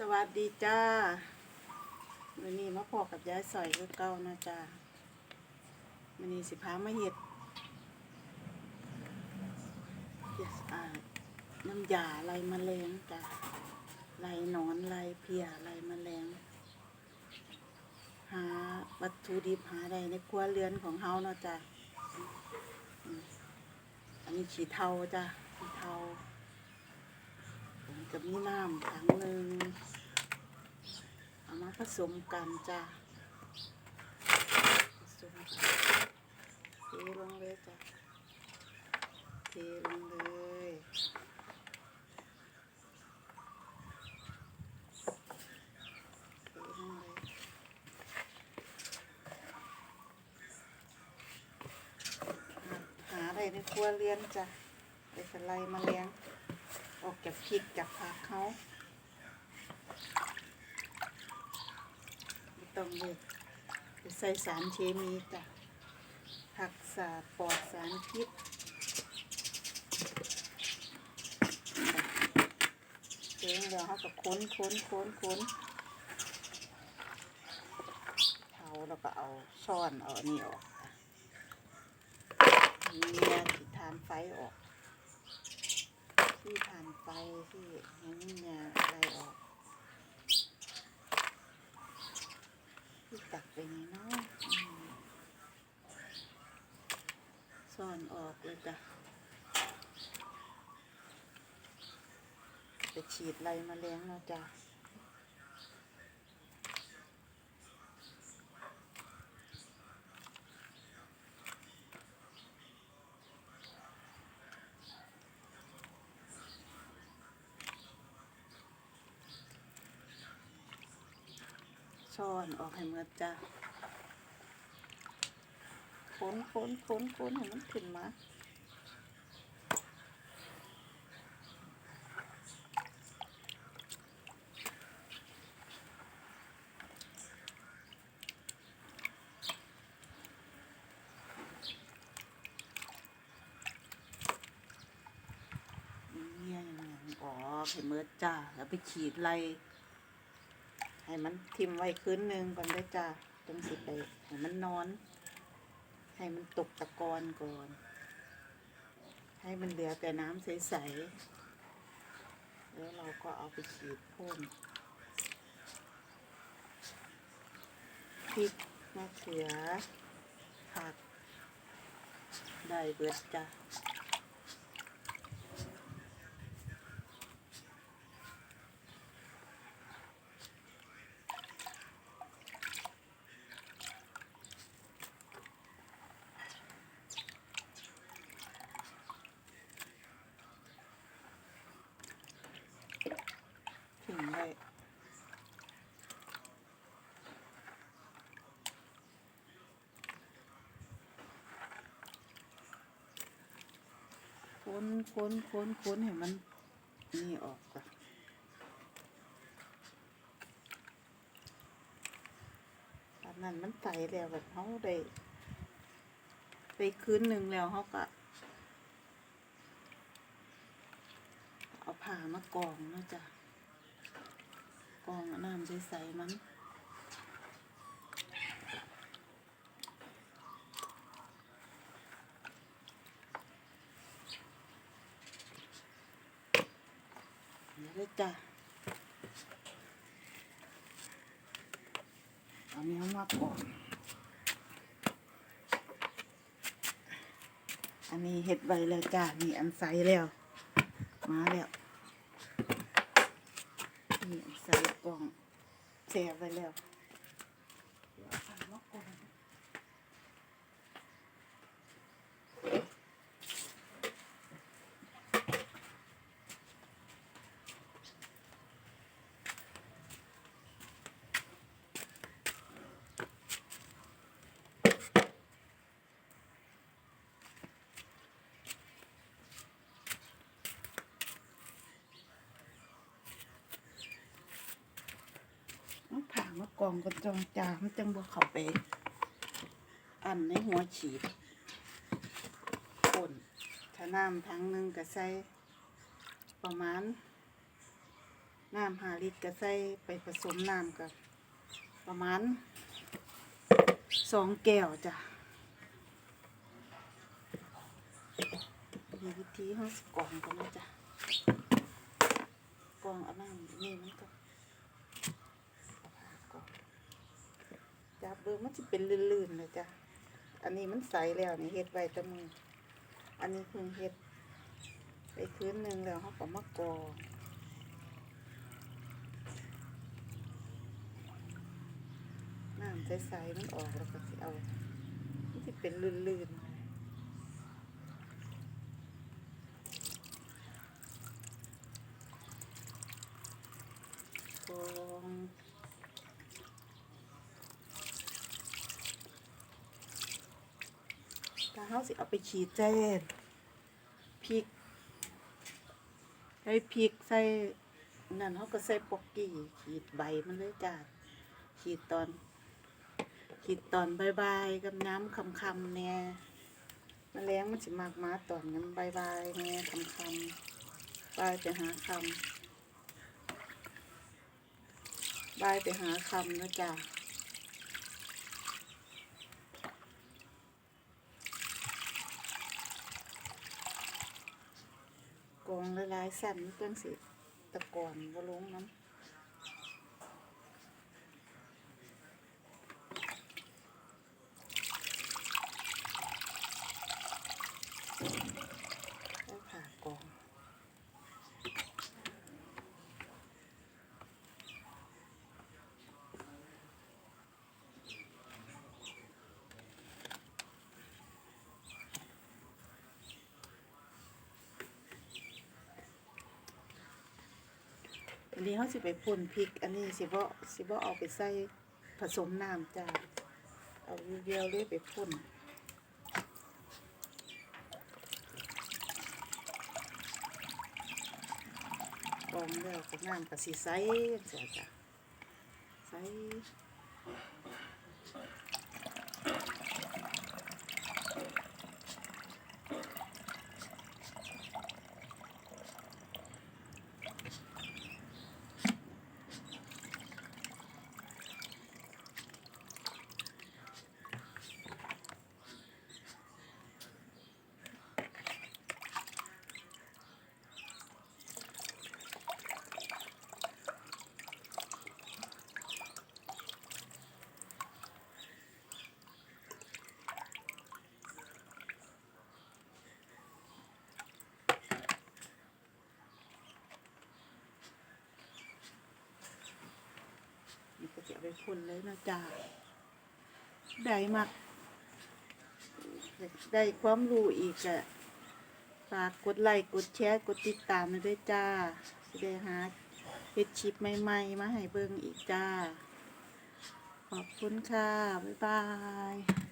สวัสดีจ้าวันนี้มาพอกับยายสอยคือเก่านะจ้าวันนี้สิพามาเห็ดน้ำยาไรมะเร็งจ้าไรหนอนไรเพียไรมะเร็งหาวัตถุดิบหาใดในครัวเรือนของเฮาเนาะจ้าอันนี้ขี้เทาจ้าขี้เทา กับมีน้ำถังหนึ่งเอามาผสมกันจ้ะผสมกันเทลงเลยจ้ะเทลงเลยหาอะไรในครัวเรือนจ้ะไปสไลด์มาเลี้ยง ออกจากพริกจากผักเขาไม่ต้องเลยใส่สารเคมีจ้ะผักสาปลอดสารพิษเจ๊งแล้วเขาก็ค้นค้นค้นค้นเทาแล้วก็เอาช้อนเอานนี้ออกเนี่ยที่ทานไฟออก ที่ผ่านไปที่ยังไม่มีอะไรออกที่ตักไปนี่เนาะซ่อนออกเลยจ้ะไปฉีดไรมาเลี้ยงเนาะจ้ะ ซ่อนออกให้หมดจ้ะค้นค้นค้นค้นให้มันขึ้นมาเนี่ยอย่างนั้ออกให้เมิดจ้า แล้วไปฉีดไร ให้มันทิมไว้คืนหนึ่งก่อนได้จ้าจงสิไปให้มันนอน ให้มันตกตะกอนก่อน ให้มันเหลือแต่น้ำใสๆ แล้วเราก็เอาไปฉีดพ่นพริกมะเขือผักได้เบิดจ้า ถึงเลยค้นค้นค้นค้นให้มัน นี่ออกก่อนตอนนั้นมันใสแล้วแบบเขาได้ไปคืนหนึ่งแล้วเขาก็เอาผ้ามากองนาะจ้ะ กองเอาน้ำใสๆมันเดี๋ยวเลยจ้ะเอาเนี้ยมาก่อนอันนี้เห็ดไว้แล้วจ้ะนี่อันใสแล้ว มาแล้ว นี่ใส่กล่องแช่ไปแล้วใส่มากล่องเอาผ่ามากล่ องกันจองจามันจังบ่เข้าไป อันในหัวฉีดป่นถ้าน้ำทั้งหนึ่งก็ใส่ประมาณน้ำหาลิตรก็ใส่ไปผสมน้ำกับประมาณสองแก้วจ้ะมีวิธีห้องกองกันนะจ๊ะกองเอาน้ำนี่มันก็เอาผ้ากรอง จับเบิ่งมันจะเป็นลื่นๆเลยจ้ะ อันนี้มันใสแล้วนี่เฮ็ดไว้ตะมือ อันนี้เพิ่งเฮ็ดไปคืนหนึ่งแล้วเขาก็มากรอน้ำใสๆมันออกแล้วก็สิเอามันจะเป็นลื่นๆกองถ้า เขาสิเอาไปขีดใจพริกใส่พริกใส่นั่นเขาก็ใส่ปอกกี้ขีดใบมันเลยจ้าขีดตอน ขีดตอนบายๆกับน้ำคำคำเนี่ยมแมลงมันสิมากมาตอนน้ำบายๆเนี่ยคำคำๆบายไปหาคำบายไปหาคำนะจ๊ะก องละลายสั่นเพื่อนสิตะกอนว่ลงน้ำ แล้วผ่ากองอั นนี้เขาสิไปพ่นพริก อันนี้สิบ่สิบ่เอาไปใส่ผสมน้ำจ้าเอาเดียวเลยไปพ่นกรองแล้วก็น้ำก็สีใสจ้าจ้ะใสนี่ ผลเอาไปพ่นเลยนะจ๊ะได้มากได้ความรู้อีกอะฝากกดไลค์กดแชร์กดติดตามมาด้วยจ้าสิได้หาเฮ็ดชิปใหม่ๆ มาให้เบิ่งอีกจ้า ขอบคุณค่ะ บ๊ายบาย